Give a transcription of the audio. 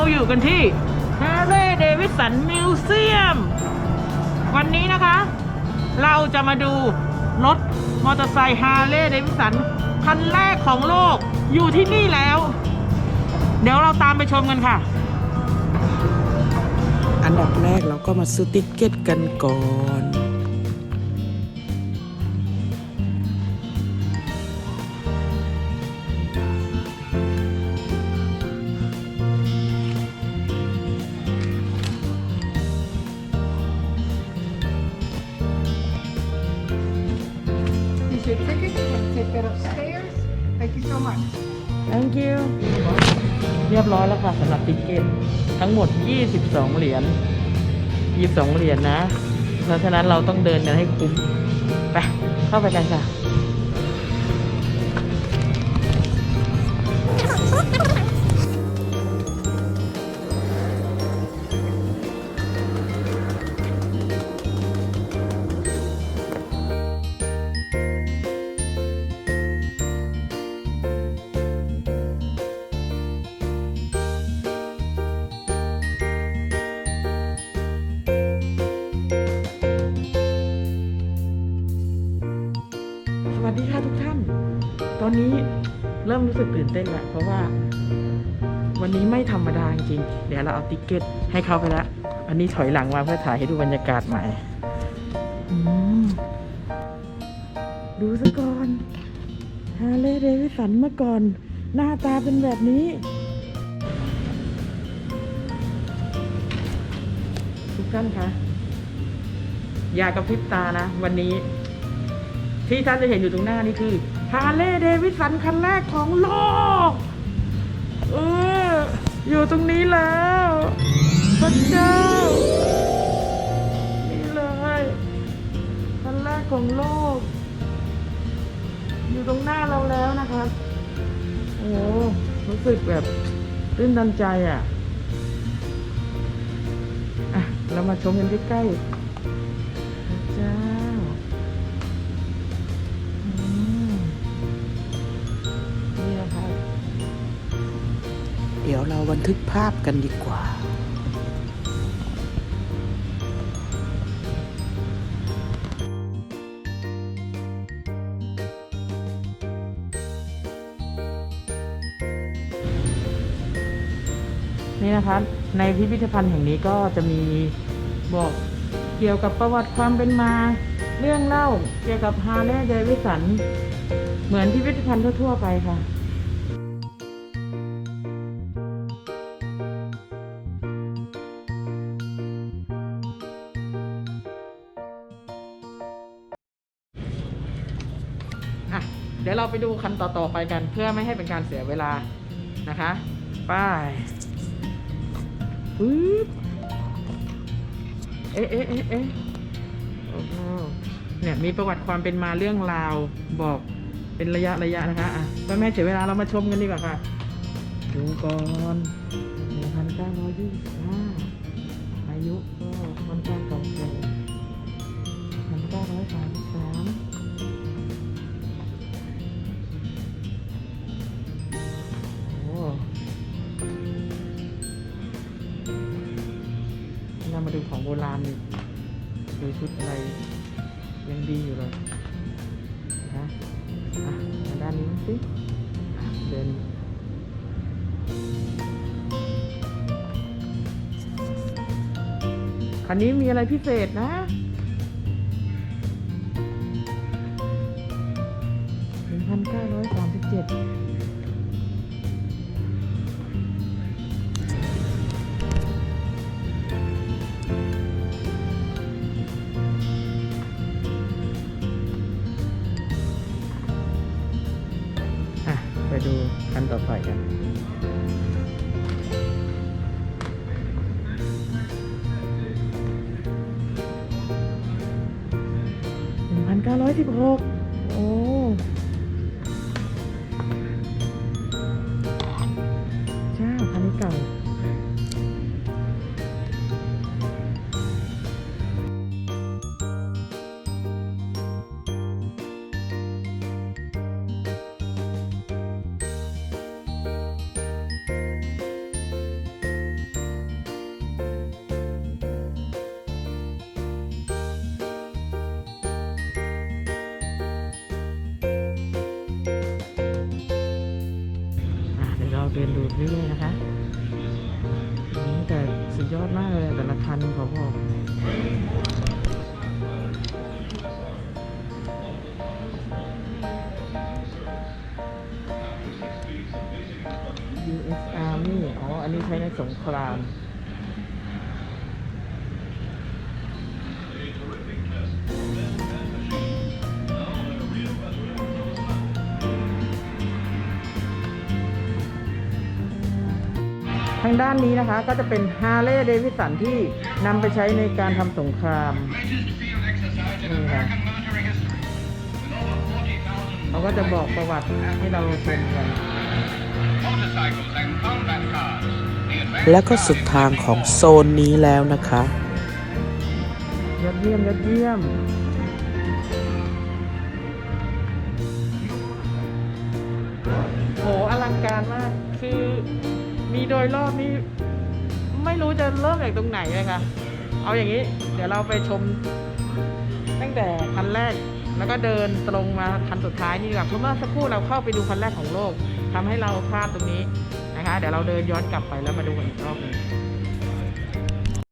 เราอยู่กันที่ฮาร์เลย์เดวิสันมิวเซียม วันนี้นะคะ เราจะมาดูรถมอเตอร์ไซค์ฮาร์เลย์เดวิสันคันแรกของโลกอยู่ที่นี่แล้ว เดี๋ยวเราตามไปชมกันค่ะ อันดับแรกเราก็มาซื้อติ๊กเก็ตกันก่อน your ticket? and take that upstairs. Thank you so much. thank you เรียบร้อยแล้วค่ะสำหรับติ๊กเก็ตทั้งหมด 22 เหรียญ 22 เหรียญนะ เพราะฉะนั้นเราต้องเดินกันให้คุ้ม ไป เข้าไปกันค่ะ ตอนนี้เริ่มรู้สึกตื่นเต้นแล้วเพราะว่า วันนี้ไม่ธรรมดาจริงๆเดี๋ยวเราเอาติ๊กเก็ตให้เขาไปแล้วอันนี้ถอยหลังมาเพื่อถ่ายให้ดูบรรยากาศใหม่อืมดูซะก่อนฮาร์เลย์เดวิสันเมื่อก่อน หน้าตาเป็นแบบนี้ ทุกท่านคะ อย่ากระพริบตานะ วันนี้ ที่ท่านจะเห็นอยู่ตรงหน้านี่คือฮาร์เลย์เดวิสันคันแรกของโลก เออ อยู่ตรงนี้แล้วพระเจ้า นี่เลยคันแรกของโลก อยู่ตรงหน้าเราแล้วนะครับโอ้รู้สึกแบบตื้นตันใจอะอะ เรามาชมกันใกล้ๆพระเจ้า บันทึกภาพกันดีกว่า นี่นะคะ ในพิพิธภัณฑ์แห่งนี้ก็จะมีบอกเกี่ยวกับประวัติความเป็นมา เรื่องเล่าเกี่ยวกับฮาเลย์เดวิสัน เหมือนพิพิธภัณฑ์ทั่วๆไปค่ะ เดี๋ยวเราไปดูคันต่อๆไปกัน เพื่อไม่ให้เป็นการเสียเวลานะคะไปปึ๊บเอ๊ะเอ๊ะเอ๊ะเอ๊ะเนี่ยมีประวัติความเป็นมาเรื่องราวบอกเป็นระยะระยะนะคะอะเพื่อไม่เสียเวลาเรามาชมกันดีกว่าค่ะดูก่อนหนึ่งพันเก้าร้อยยี่สิบห้าอายุก็ค่อนข้างเก่าแก่พันเก้าร้อยสามสิบสาม มาดูของโบราณดิดูชุดอะไรยังดีอยู่เลยนะอะมาด้านนี้สิเดินคันนี้มีอะไรพิเศษนะ ดูคันต่อไปกันหนึ่งพันเก้าร้อยสิบหก ดินดูเรื่อยๆนะคะแต่สุดยอดมากเลยแต่ละคันขอบอก US Army อ๋อ อันนี้ใช้ในสงคราม ทางด้านนี้นะคะก็จะเป็นฮาร์เลย์เดวิสันที่นำไปใช้ในการทำสงครามนี่ค่ะเขาก็จะบอกประวัติให้เราชมกันและก็สุดทางของโซนนี้แล้วนะคะยอดเยี่ยมยอดเยี่ยมโหอลังการมากคือ มีโดยรอบนี่ไม่รู้จะเริ่มจากตรงไหนเลยค่ะ เอาอย่างนี้ เดี๋ยวเราไปชมตั้งแต่คันแรก แล้วก็เดินตรงมาคันสุดท้ายนี่ดีกว่าเพราะเมื่อสักครู่เราเข้าไปดูคันแรกของโลกทำให้เราพลาดตรงนี้นะคะ เดี๋ยวเราเดินย้อนกลับไปแล้วมาดูกันอีกรอบนึง